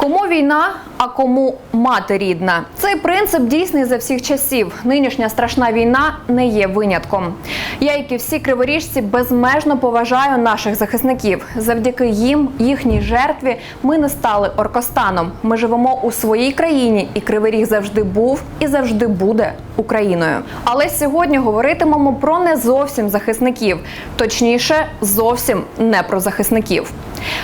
Кому війна, а кому мати рідна. Цей принцип дійсний за всіх часів. Нинішня страшна війна не є винятком. Я, як і всі криворіжці, безмежно поважаю наших захисників. Завдяки їм, їхній жертві, ми не стали оркостаном. Ми живемо у своїй країні, і Кривий Ріг завжди був і завжди буде Україною. Але сьогодні говоритимемо про не зовсім захисників, точніше, зовсім не про захисників.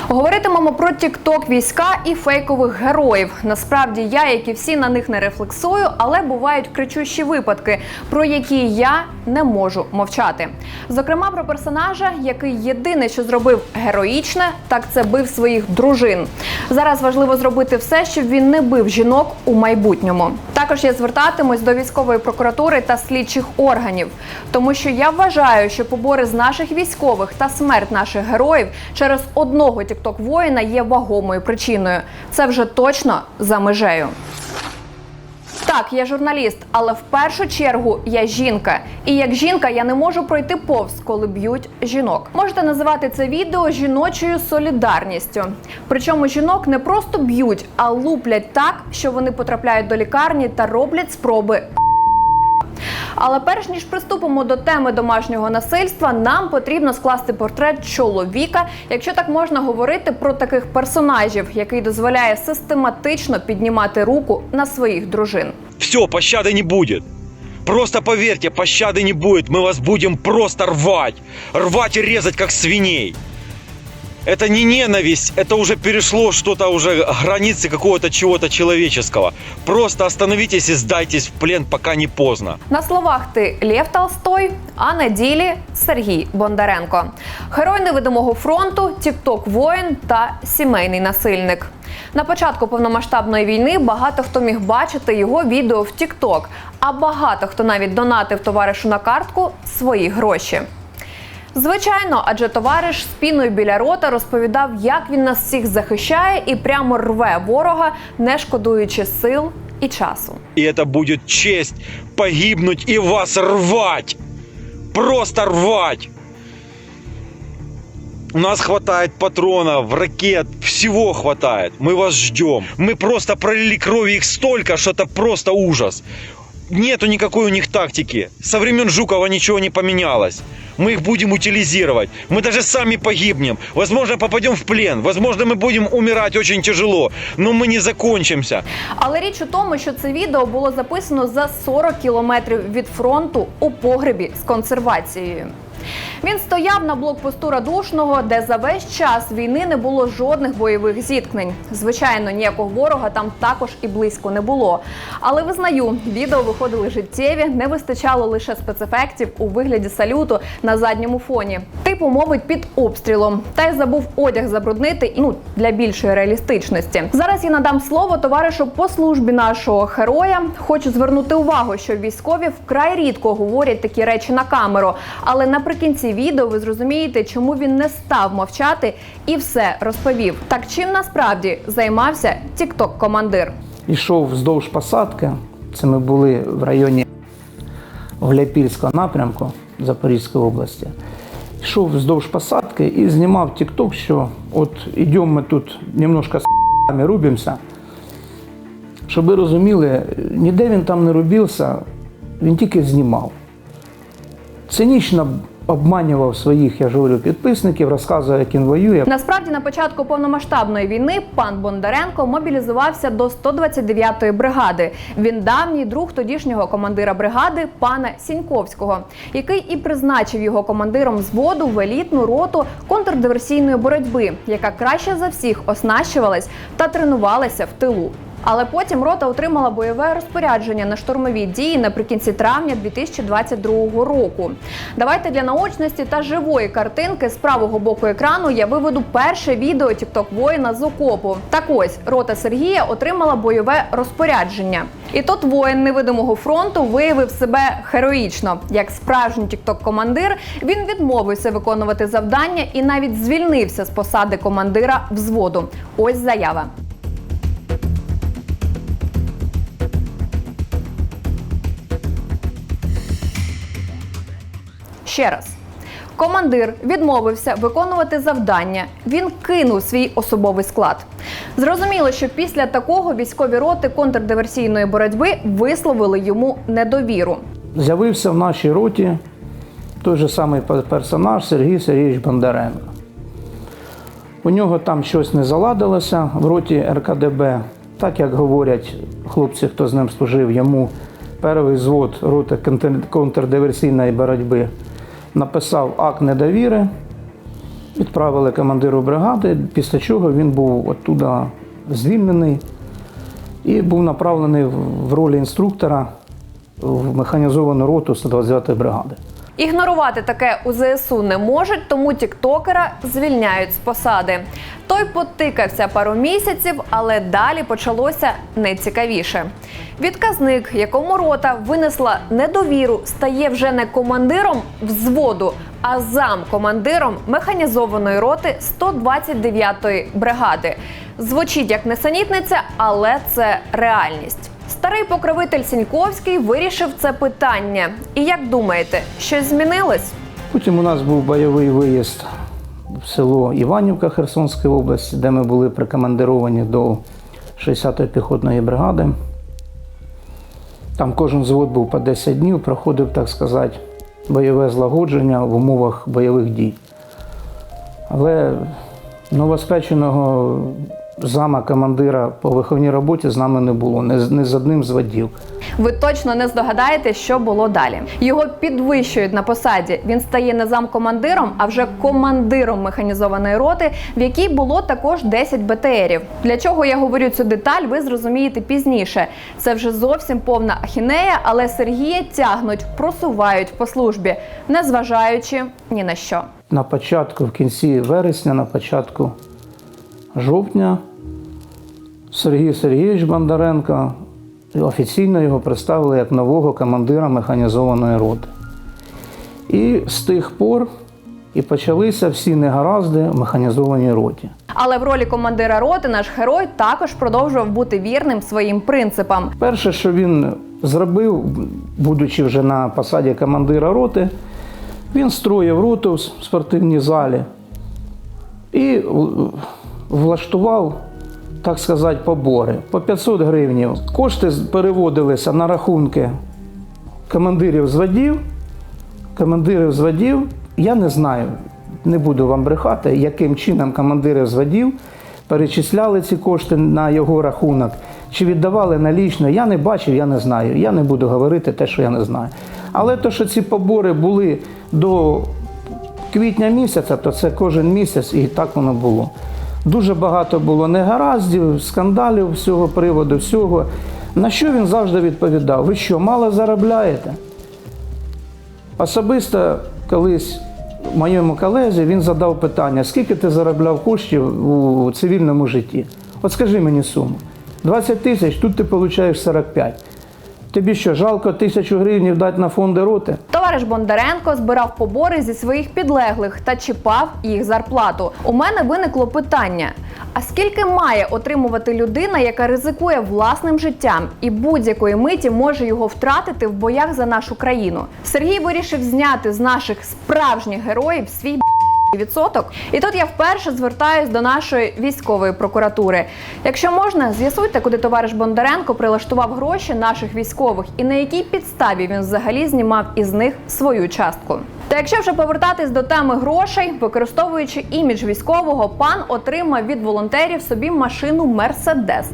Говоритимемо про тікток війська і фейкових героїв. Насправді я, як і всі, на них не рефлексую, але бувають кричущі випадки, про які я не можу мовчати. Зокрема, про персонажа, який єдине, що зробив героїчне, так це бив своїх дружин. Зараз важливо зробити все, щоб він не бив жінок у майбутньому. Також я звертатимусь до військової прокуратури та слідчих органів, тому що я вважаю, що побори з наших військових та смерть наших героїв через одного тікток воїна є вагомою причиною. Це вже точно за межею. Так, я журналіст, але в першу чергу я жінка. І як жінка я не можу пройти повз, коли б'ють жінок. Можете називати це відео жіночою солідарністю. Причому жінок не просто б'ють, а луплять так, що вони потрапляють до лікарні та роблять спроби. Але перш ніж приступимо до теми домашнього насильства, нам потрібно скласти портрет чоловіка, якщо так можна говорити про таких персонажів, який дозволяє систематично піднімати руку на своїх дружин. Все, пощады не будет. Просто поверьте, пощады не будет. Мы вас будем просто рвать. Рвать и резать, как свиней. Это не ненависть, это уже перешло что-то уже границы какого-то чего-то человеческого. Просто остановитесь и сдайтесь в плен, пока не поздно. На словах ти Лев Толстой, а на ділі Сергій Бондаренко, герой невидимого фронту, тікток воїн та сімейний насильник. На початку повномасштабної війни багато хто міг бачити його відео в Тікток, а багато хто навіть донатив товаришу на картку свої гроші. Звичайно, адже товариш з піною біля рота розповідав, як він нас всіх захищає і прямо рве ворога, не шкодуючи сил і часу. И это будет честь погибнуть и вас рвать. Просто рвать. У нас хватает патронов, ракет, всего хватает. Мы вас ждем. Мы просто пролили крови их столько, что это просто ужас. Нету никакой у них тактики. Со времен Жукова ничего не поменялось. Мы их будем утилизировать. Мы даже сами погибнем. Возможно, попадем в плен. Возможно, мы будем умирать очень тяжело. Но мы не закончимся. Але річ у тому, що це відео було записано за 40 кілометрів від фронту у погребі з консервацією. Він стояв на блокпосту радушного, де за весь час війни не було жодних бойових зіткнень. Звичайно, ніякого ворога там також і близько не було. Але визнаю, відео виходили життєві, не вистачало лише спецефектів у вигляді салюту на задньому фоні. Типу мовить під обстрілом, та й забув одяг забруднити ну для більшої реалістичності. Зараз я надам слово товаришу по службі нашого героя. Хочу звернути увагу, що військові вкрай рідко говорять такі речі на камеру, але наприкінці відео ви зрозумієте, чому він не став мовчати і все розповів. Так чим насправді займався тікток командир. Ішов вздовж посадки. Це ми були в районі Гуляйпільського напрямку Запорізької області. Йшов вздовж посадки і знімав тік-ток, що от йдемо ми тут немножко з рубимося. Щоб ви розуміли, ніде він там не рубився, він тільки знімав. Цинічно обманював своїх, я ж говорю, підписників, розказує, як він воює. Насправді, на початку повномасштабної війни пан Бондаренко мобілізувався до 129-ї бригади. Він давній друг тодішнього командира бригади пана Сіньковського, який і призначив його командиром зводу в елітну роту контрдиверсійної боротьби, яка краще за всіх оснащувалась та тренувалася в тилу. Але потім рота отримала бойове розпорядження на штурмові дії наприкінці травня 2022 року. Давайте для наочності та живої картинки з правого боку екрану я виведу перше відео тікток воїна з окопу. Так ось рота Сергія отримала бойове розпорядження. І тут воїн невидимого фронту виявив себе героїчно. Як справжній тікток командир він відмовився виконувати завдання і навіть звільнився з посади командира взводу. Ось заява. Ще раз. Командир відмовився виконувати завдання. Він кинув свій особовий склад. Зрозуміло, що після такого військові роти контрдиверсійної боротьби висловили йому недовіру. З'явився в нашій роті той же самий персонаж Сергій Сергійович Бондаренко. У нього там щось не заладилося в роті РКДБ. Так як говорять хлопці, хто з ним служив, йому перший звод роти контрдиверсійної боротьби написав акт недовіри, відправили командиру бригади, після чого він був оттуда звільнений і був направлений в- ролі інструктора в механізовану роту 129-ї бригади. Ігнорувати таке у ЗСУ не можуть, тому тіктокера звільняють з посади. Той потикався пару місяців, але далі почалося найцікавіше. Відказник, якому рота винесла недовіру, стає вже не командиром взводу, а замкомандиром механізованої роти 129-ї бригади. Звучить як несенітниця, але це реальність. Старий покровитель Сіньковський вирішив це питання. І як думаєте, щось змінилось? Потім у нас був бойовий виїзд в село Іванівка Херсонської області, де ми були прикомандировані до 60-ї піхотної бригади. Там кожен взвод був по 10 днів, проходив, так сказати, бойове злагодження в умовах бойових дій. Але новоспеченого зама командира по виховній роботі з нами не було, не з- не з одним з водів. Ви точно не здогадаєтесь, що було далі. Його підвищують на посаді. Він стає не замкомандиром, а вже командиром механізованої роти, в якій було також 10 БТРів. Для чого я говорю цю деталь, ви зрозумієте пізніше. Це вже зовсім повна ахінея, але Сергія тягнуть, просувають по службі, незважаючи ні на що. на початку, в кінці вересня, на початку жовтня Сергій Сергійович Бондаренко офіційно його представили як нового командира механізованої роти. І з тих пор і почалися всі негаразди в механізованій роті. Але в ролі командира роти наш герой також продовжував бути вірним своїм принципам. Перше, що він зробив, будучи вже на посаді командира роти, він строїв роту в спортивній залі і влаштував, так сказати, побори по 500 гривнів. Кошти переводилися на рахунки командирів зводів. Командирів зводів, я не знаю, не буду вам брехати, яким чином командири зводів перечисляли ці кошти на його рахунок, чи віддавали налічно, я не бачив, я не знаю. Я не буду говорити те, що я не знаю. Але то, що ці побори були до квітня місяця, то це кожен місяць, і так воно було. Дуже багато було негараздів, скандалів з цього приводу, всього. На що він завжди відповідав? Ви що, мало заробляєте? Особисто колись моєму колезі він задав питання, скільки ти заробляв коштів у цивільному житті? От скажи мені суму. 20 тисяч, тут ти отримуєш 45. Тобі що, жалко тисячу гривень дати на фонди роти? Товариш Бондаренко збирав побори зі своїх підлеглих та чіпав їх зарплату. У мене виникло питання: а скільки має отримувати людина, яка ризикує власним життям і будь-якої миті може його втратити в боях за нашу країну? Сергій вирішив зняти з наших справжніх героїв свій відсоток. І тут я вперше звертаюсь до нашої військової прокуратури. Якщо можна, з'ясуйте, куди товариш Бондаренко прилаштував гроші наших військових і на якій підставі він взагалі знімав із них свою частку. Та якщо вже повертатись до теми грошей, використовуючи імідж військового, пан отримав від волонтерів собі машину Мерседес.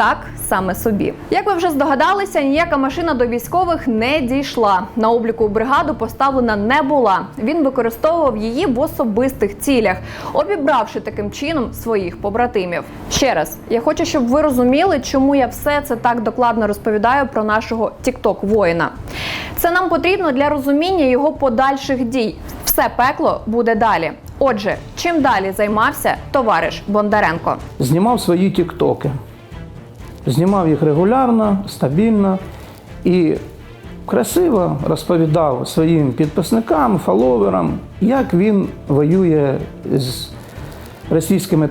Так, саме собі. Як ви вже здогадалися, ніяка машина до військових не дійшла. На обліку бригаду поставлена не була. Він використовував її в особистих цілях, обібравши таким чином своїх побратимів. Ще раз, я хочу, щоб ви розуміли, чому я все це так докладно розповідаю про нашого тікток воїна. Це нам потрібно для розуміння його подальших дій. Все пекло буде далі. Отже, чим далі займався товариш Бондаренко? Знімав свої тіктоки. Знімав їх регулярно, стабільно і красиво розповідав своїм підписникам, фоловерам, як він воює з російськими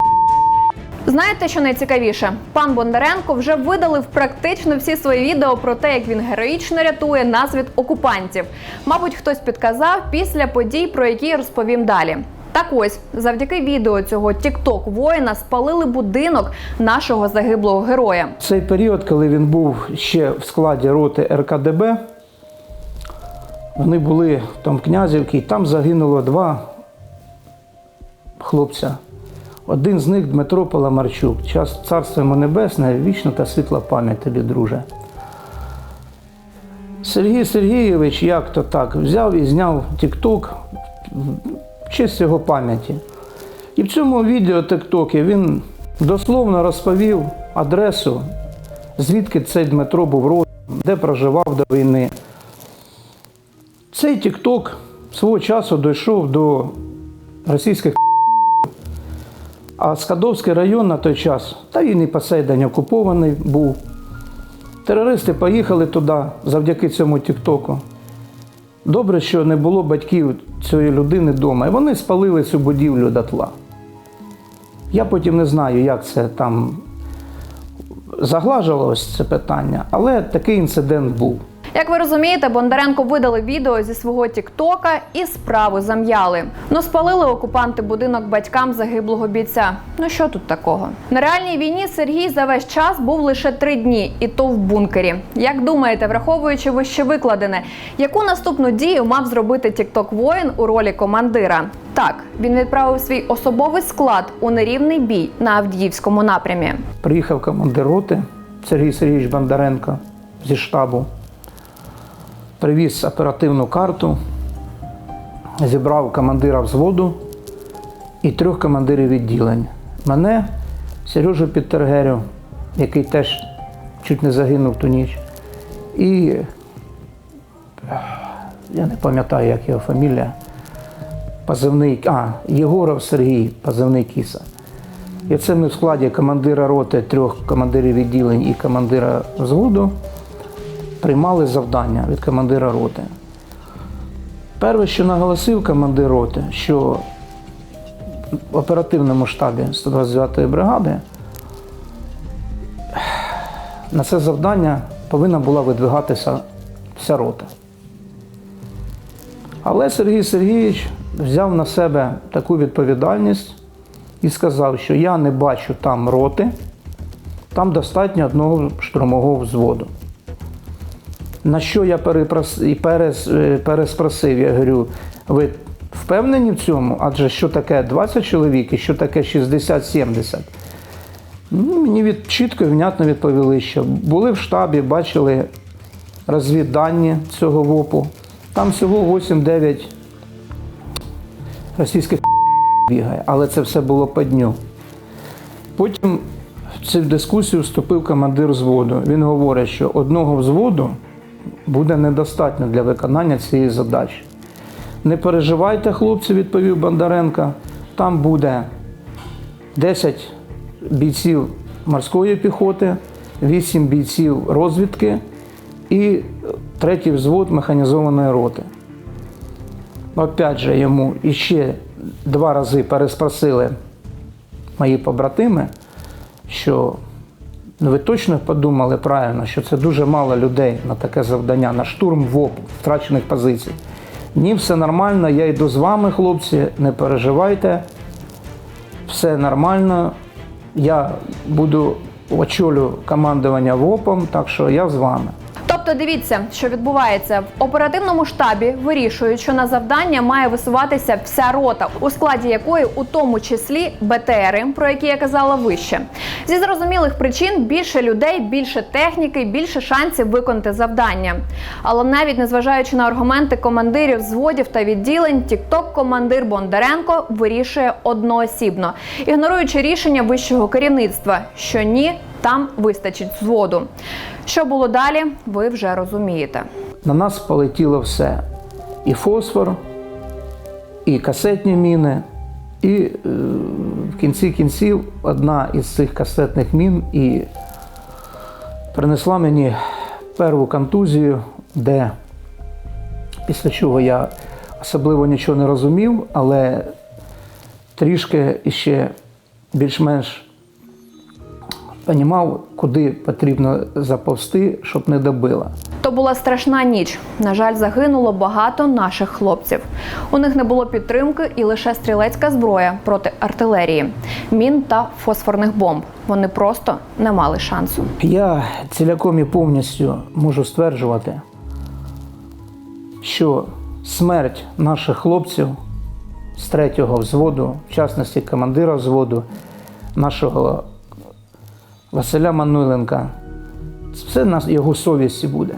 Знаєте, що найцікавіше? Пан Бондаренко вже видалив практично всі свої відео про те, як він героїчно рятує нас від окупантів. Мабуть, хтось підказав після подій, про які я розповім далі. Так ось, завдяки відео цього тікток воїна спалили будинок нашого загиблого героя. Цей період, коли він був ще в складі роти РКДБ, вони були там Князівці, і там загинуло два хлопця. Один з них Дмитро Паламарчук. Час царство йому небесне, вічна та світла пам'ять тобі, друже. Сергій Сергійович, як то так, взяв і зняв тік-ток в честь його пам'яті. І в цьому відео тік-токі він дословно розповів адресу, звідки цей Дмитро був родом, де проживав до війни. Цей тік-ток свого часу дійшов до російських а Скадовський район на той час, та він і по сей день окупований був. Терористи поїхали туди завдяки цьому тіктоку. Добре, що не було батьків цієї людини вдома, і вони спалили цю будівлю дотла. Я потім не знаю, як це там заглажувалось це питання, але такий інцидент був. Як ви розумієте, Бондаренко видали відео зі свого тіктока і справу зам'яли. Ну спалили окупанти будинок батькам загиблого бійця. Ну що тут такого? На реальній війні Сергій за весь час був лише три дні, і то в бункері. Як думаєте, враховуючи вище викладене, яку наступну дію мав зробити тікток воїн у ролі командира? Так, він відправив свій особовий склад у нерівний бій на Авдіївському напрямі. Приїхав командир роти Сергій Сергійович Бондаренко зі штабу, привіз оперативну карту, зібрав командира взводу і трьох командирів відділень. Мене, Сережу Підтергерю, який теж чуть не загинув ту ніч, і я не пам'ятаю, як його фамілія. Позивний, а, Єгоров Сергій, позивний Кіса. І це ми в складі командира роти, трьох командирів відділень і командира взводу приймали завдання від командира роти. Перше, що наголосив командир роти, що в оперативному штабі 129-ї бригади на це завдання повинна була видвигатися вся рота. Але Сергій Сергійович взяв на себе таку відповідальність і сказав, що я не бачу там роти, там достатньо одного штурмового взводу. На що я е, переспросив, я говорю, ви впевнені в цьому? Адже що таке 20 чоловік і що таке 60-70? Ну, мені від... чітко і внятно відповіли, що були в штабі, бачили розвіддані цього ВОПу. Там всього 8-9 російських бігає, але це все було по дню. Потім в цю дискусію вступив командир взводу. Він говорить, що одного взводу буде недостатньо для виконання цієї задачі. Не переживайте, хлопці, відповів Бондаренко. Там буде 10 бійців морської піхоти, 8 бійців розвідки і третій взвод механізованої роти. Опять же, йому іще два рази переспросили мої побратими, що ну, ви точно подумали правильно, що це дуже мало людей на таке завдання, на штурм ВОП втрачених позицій. Ні, все нормально, я йду з вами, хлопці, не переживайте, все нормально. Я буду очолю командування ВОПом, так що я з вами. Тобто дивіться, що відбувається в оперативному штабі. Вирішують, що на завдання має висуватися вся рота, у складі якої, у тому числі БТРи, про які я казала вище. Зі зрозумілих причин більше людей, більше техніки, більше шансів виконати завдання. Але навіть незважаючи на аргументи командирів зводів та відділень, тікток командир Бондаренко вирішує одноосібно, ігноруючи рішення вищого керівництва, що ні, там вистачить зводу. Що було далі, ви вже розумієте. На нас полетіло все. І фосфор, і касетні міни, і е, в кінці кінців одна із цих касетних мін і принесла мені перву контузію, де після чого я особливо нічого не розумів, але трішки іще більш-менш розумів, куди потрібно заповзти, щоб не добила. То була страшна ніч. На жаль, загинуло багато наших хлопців. У них не було підтримки і лише стрілецька зброя проти артилерії, мін та фосфорних бомб. Вони просто не мали шансу. Я ціляком і повністю можу стверджувати, що смерть наших хлопців з третього взводу, в частності командира взводу, нашого Василя Мануйленка, все на його совісті буде.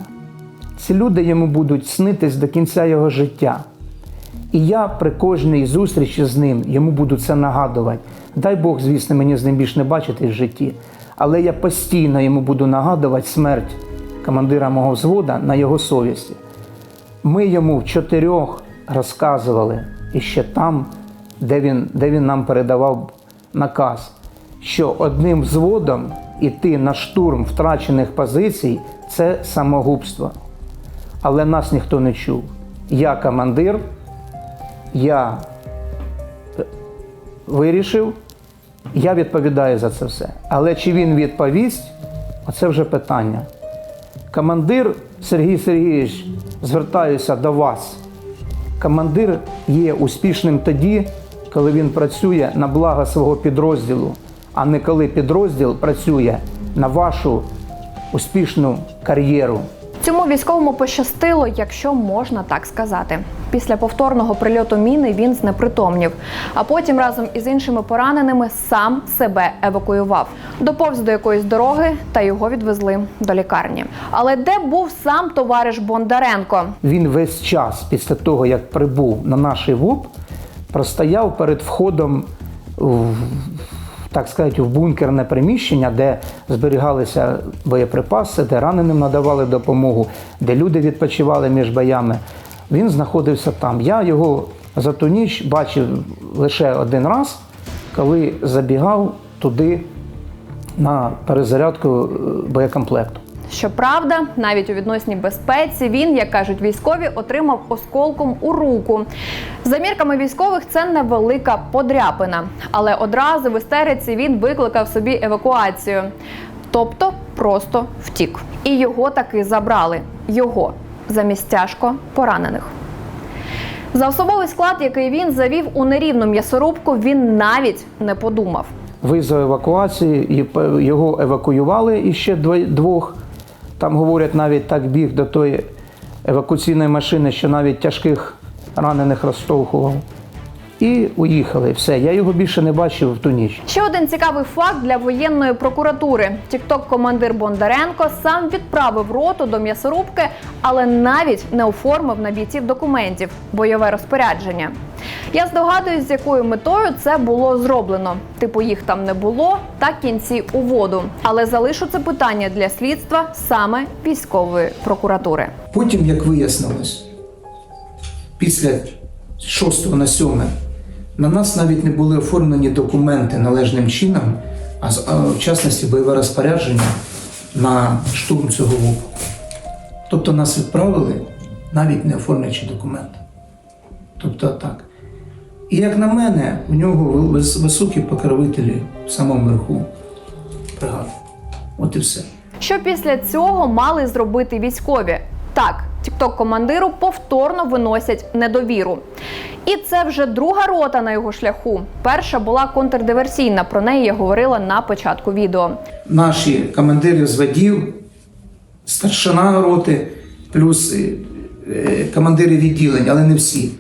Ці люди йому будуть снитись до кінця його життя. І я при кожній зустрічі з ним йому буду це нагадувати. Дай Бог, звісно, мені з ним більше не бачити в житті. Але я постійно йому буду нагадувати смерть командира мого взвода на його совісті. Ми йому в чотирьох розказували і ще там, де він, де він нам передавав наказ, що одним взводом іти на штурм втрачених позицій це самогубство. Але нас ніхто не чув. Я командир, я е, вирішив, я відповідаю за це все. Але чи він відповість, оце вже питання. Командир Сергій Сергійович, звертаюся до вас. Командир є успішним тоді, коли він працює на благо свого підрозділу, а не коли підрозділ працює на вашу успішну кар'єру. Цьому військовому пощастило, якщо можна так сказати. Після повторного прильоту міни він знепритомнів, а потім разом із іншими пораненими сам себе евакуював. Доповз до якоїсь дороги та його відвезли до лікарні. Але де був сам товариш Бондаренко? Він весь час після того, як прибув на наш ВУП, простояв перед входом в, так сказати, в бункерне приміщення, де зберігалися боєприпаси, де раненим надавали допомогу, де люди відпочивали між боями. Він знаходився там. Я його за ту ніч бачив лише один раз, коли забігав туди на перезарядку е, боєкомплекту. Щоправда, навіть у відносній безпеці він, як кажуть військові, отримав осколком у руку. За мірками військових, це невелика подряпина, але одразу в істериці він викликав собі евакуацію, тобто просто втік. І його таки забрали. Його замість тяжко поранених. За особовий склад, який він завів у нерівну м'ясорубку, він навіть не подумав. визвав евакуації, і його евакуювали іще дво- двох. Там говорять, навіть так біг до тої евакуаційної машини, що навіть тяжких ранених розтовхував. І уїхали. Все, я його більше не бачив в ту ніч. Ще один цікавий факт для воєнної прокуратури: Тікток-командир Бондаренко сам відправив роту до м'ясорубки, але навіть не оформив на бійців документів бойове розпорядження. Я здогадуюсь, з якою метою це було зроблено. Типу їх там не було, та кінці у воду. Але залишу це питання для слідства саме військової прокуратури. Потім, як вияснилось, після 6 на 7 на нас навіть не були оформлені документи належним чином, а в частності бойове розпорядження на штурм цього ВУПу. Тобто нас відправили, навіть не оформлюючи документи. Тобто так. І як на мене, у нього високі покровителі в самому верху бригади. От і все. Що після цього мали зробити військові? Так, тікток-командиру повторно виносять недовіру. І це вже друга рота на його шляху. Перша була контрдиверсійна. Про неї я говорила на початку відео. наші командири зводів, старшина роти, плюс е, е, командири відділень, але не всі.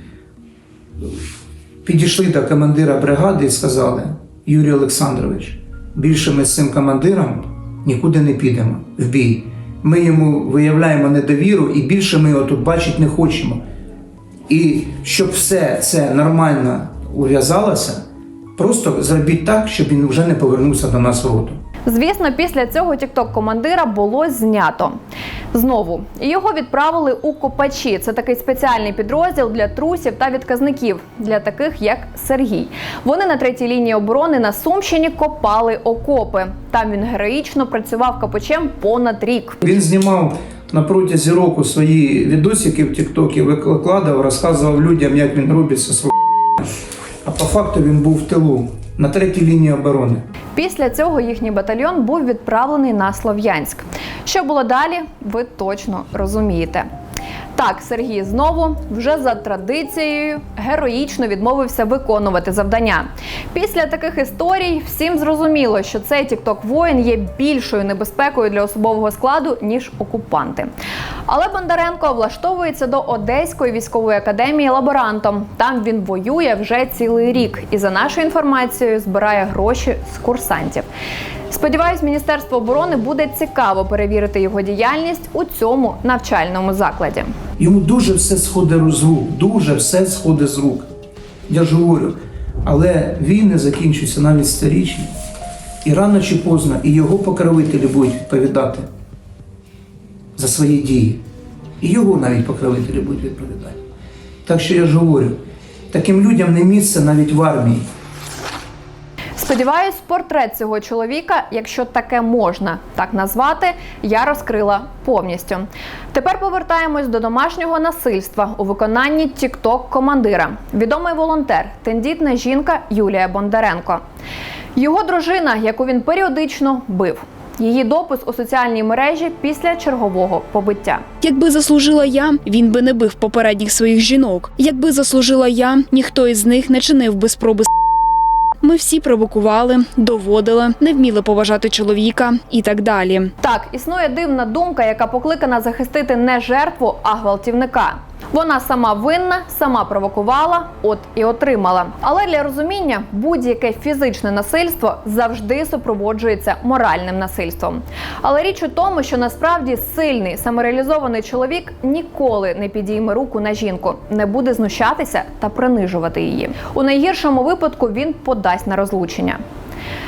Підійшли до командира бригади і сказали: Юрій Олександрович, більше ми з цим командиром нікуди не підемо в бій. Ми йому виявляємо недовіру і більше ми його тут бачити не хочемо. І щоб все це нормально ув'язалося, просто зробіть так, щоб він вже не повернувся до нас в роту. Звісно, після цього тікток-командира було знято. Знову його відправили у копачі. Це такий спеціальний підрозділ для трусів та відказників, для таких як Сергій. Вони на третій лінії оборони на Сумщині копали окопи. Там він героїчно працював копачем понад рік. Він знімав на протязі року свої відосики в Тіктокі, викладав, розказував людям, як він робить зі своєю. А по факту він був в тилу на третій лінії оборони. Після цього їхній батальйон був відправлений на Слов'янськ. Що було далі, ви точно розумієте. Так, Сергій знову вже за традицією героїчно відмовився виконувати завдання. Після таких історій всім зрозуміло, що цей тікток воїн є більшою небезпекою для особового складу ніж окупанти. Але Бондаренко влаштовується до Одеської військової академії лаборантом. Там він воює вже цілий рік і за нашою інформацією збирає гроші з курсантів. Сподіваюсь, Міністерство оборони буде цікаво перевірити його діяльність у цьому навчальному закладі. Йому дуже все сходить з рук, дуже все сходить з рук. Я ж говорю, але війни закінчуються навіть сторічні. І рано чи поздно і його покровителі будуть відповідати за свої дії. І його навіть покровителі будуть відповідати. Так що я ж говорю, таким людям не місце навіть в армії. Сподіваюсь, портрет цього чоловіка, якщо таке можна так назвати, я розкрила повністю. Тепер повертаємось до домашнього насильства у виконанні тікток командира, відомий волонтер, тендітна жінка Юлія Бондаренко. Його дружина, яку він періодично бив. Її допис у соціальній мережі після чергового побиття. Якби заслужила я, він би не бив попередніх своїх жінок. Якби заслужила я, ніхто із них не чинив би спроби. Ми всі провокували, доводили, не вміли поважати чоловіка і так далі. Так, існує дивна думка, яка покликана захистити не жертву, а гвалтівника. Вона сама винна, сама провокувала, от і отримала. Але для розуміння будь-яке фізичне насильство завжди супроводжується моральним насильством. Але річ у тому, що насправді сильний самореалізований чоловік ніколи не підійме руку на жінку, не буде знущатися та принижувати її. У найгіршому випадку він подасть на розлучення.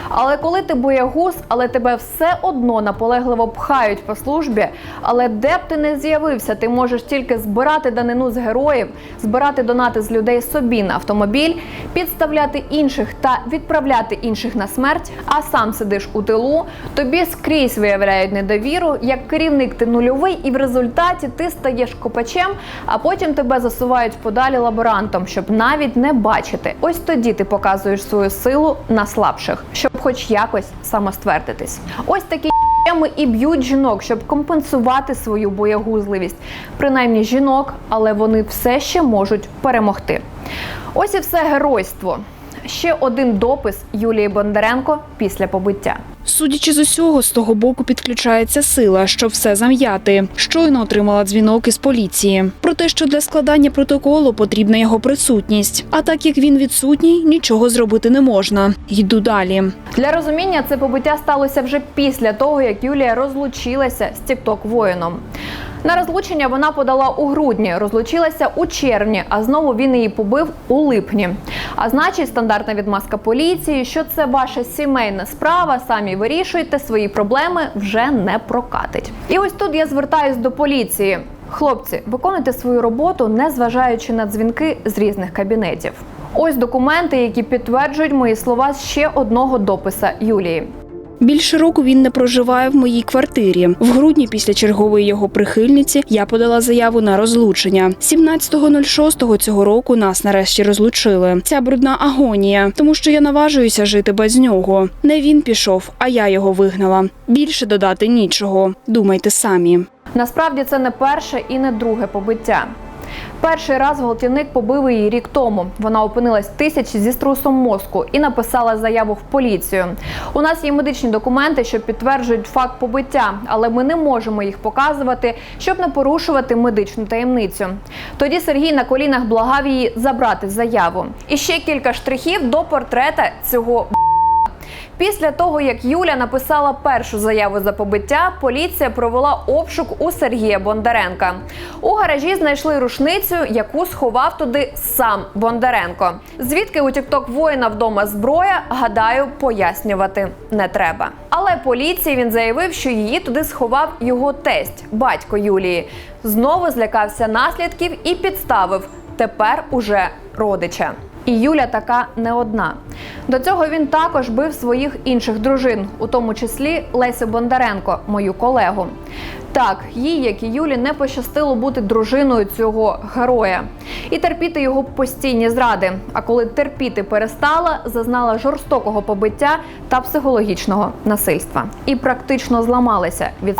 Але коли ти боягуз, але тебе все одно наполегливо пхають по службі, але де б ти не з'явився, ти можеш тільки збирати данину з героїв, збирати донати з людей собі на автомобіль, підставляти інших та відправляти інших на смерть, а сам сидиш у тилу, тобі скрізь виявляють недовіру, як керівник ти нульовий, і в результаті ти стаєш копачем, а потім тебе засувають подалі лаборантом, щоб навіть не бачити. Ось тоді ти показуєш свою силу на слабших, щоб хоч якось самоствердитись. Ось такі теми і б'ють жінок, щоб компенсувати свою боягузливість, принаймні жінок, але вони все ще можуть перемогти. Ось і все геройство. Ще один допис Юлії Бондаренко після побиття. Судячи з усього, з того боку підключається сила, щоб все зам'яти. Щойно отримала дзвінок із поліції про те, що для складання протоколу потрібна його присутність. А так як він відсутній, нічого зробити не можна. Йду далі. Для розуміння це побиття сталося вже після того, як Юлія розлучилася з тікток воїном. На розлучення вона подала у грудні, розлучилася у червні, а знову він її побив у липні. А значить, стандартна відмазка поліції, що це ваша сімейна справа, самі вирішуйте свої проблеми вже не прокатить. І ось тут я звертаюсь до поліції. Хлопці, виконуйте свою роботу, не зважаючи на дзвінки з різних кабінетів. Ось документи, які підтверджують мої слова з ще одного дописа Юлії. Більше року він не проживає в моїй квартирі. В грудні, після чергової його прихильниці, я подала заяву на розлучення. 17.06 цього року нас нарешті розлучили. Ця брудна агонія, тому що я наважуюся жити без нього. Не він пішов, а я його вигнала. Більше додати нічого. Думайте самі. Насправді це не перше і не друге побиття. Перший раз гвалтівник побив її рік тому. Вона опинилась тисячі зі струсом мозку і написала заяву в поліцію. У нас є медичні документи, що підтверджують факт побиття, але ми не можемо їх показувати, щоб не порушувати медичну таємницю. Тоді Сергій на колінах благав її забрати заяву. І ще кілька штрихів до портрета цього Після того, як Юля написала першу заяву за побиття, поліція провела обшук у Сергія Бондаренка. У гаражі знайшли рушницю, яку сховав туди сам Бондаренко. Звідки у тікток воїна вдома зброя, гадаю, пояснювати не треба. Але поліції він заявив, що її туди сховав його тесть, батько Юлії. Знову злякався наслідків і підставив тепер уже родича. І Юля така не одна. До цього він також бив своїх інших дружин, у тому числі Лесю Бондаренко, мою колегу. Так, їй, як і Юлі, не пощастило бути дружиною цього героя і терпіти його постійні зради. А коли терпіти перестала, зазнала жорстокого побиття та психологічного насильства і практично зламалася від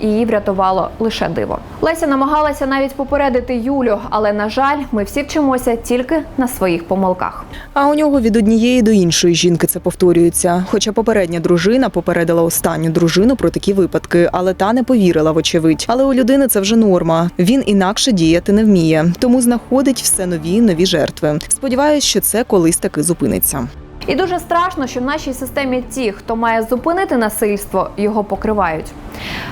Її врятувало лише диво. Леся намагалася навіть попередити Юлю, але на жаль, ми всі вчимося тільки на своїх помилках. А у нього від однієї до іншої жінки це повторюється. Хоча попередня дружина попередила останню дружину про такі випадки, але та не повірила, вочевидь. Але у людини це вже норма. Він інакше діяти не вміє, тому знаходить все нові нові жертви. Сподіваюсь, що це колись таки зупиниться. І дуже страшно, що в нашій системі ті, хто має зупинити насильство, його покривають.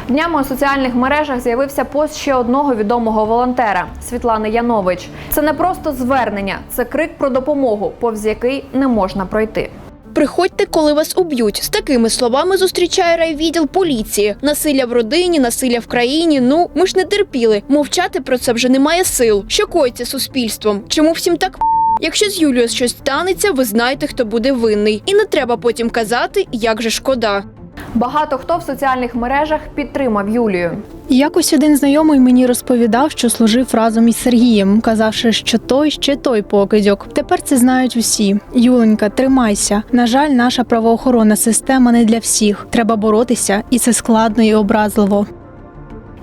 Днями у соціальних мережах з'явився пост ще одного відомого волонтера Світлани Янович. Це не просто звернення, це крик про допомогу, повз який не можна пройти. Приходьте, коли вас уб'ють. З такими словами зустрічає райвідділ поліції. Насилля в родині, насилля в країні. Ну ми ж не терпіли. Мовчати про це вже немає сил. Що коїться суспільством? Чому всім так? Якщо з Юлією щось станеться, ви знаєте, хто буде винний, і не треба потім казати, як же шкода. Багато хто в соціальних мережах підтримав Юлію. Якось один знайомий мені розповідав, що служив разом із Сергієм, казавши, що той ще той покидьок. Тепер це знають усі. Юленька, тримайся. На жаль, наша правоохоронна система не для всіх. Треба боротися, і це складно і образливо.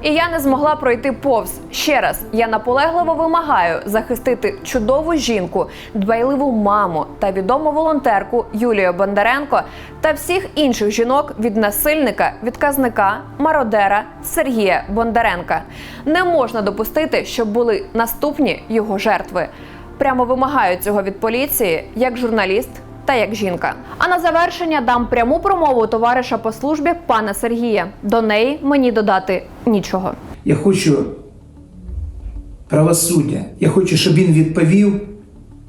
І я не змогла пройти повз. Ще раз я наполегливо вимагаю захистити чудову жінку, дбайливу маму та відому волонтерку Юлію Бондаренко та всіх інших жінок від насильника, відказника, мародера Сергія Бондаренка. Не можна допустити, щоб були наступні його жертви. Прямо вимагаю цього від поліції як журналіст та як жінка. А на завершення дам пряму промову товариша по службі пана Сергія. До неї мені додати нічого. Я хочу правосуддя. Я хочу, щоб він відповів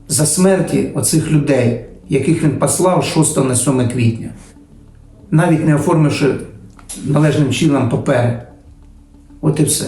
за смерті оцих людей, яких він послав 6 на 7 квітня, навіть не оформивши належним чином папери. От і все.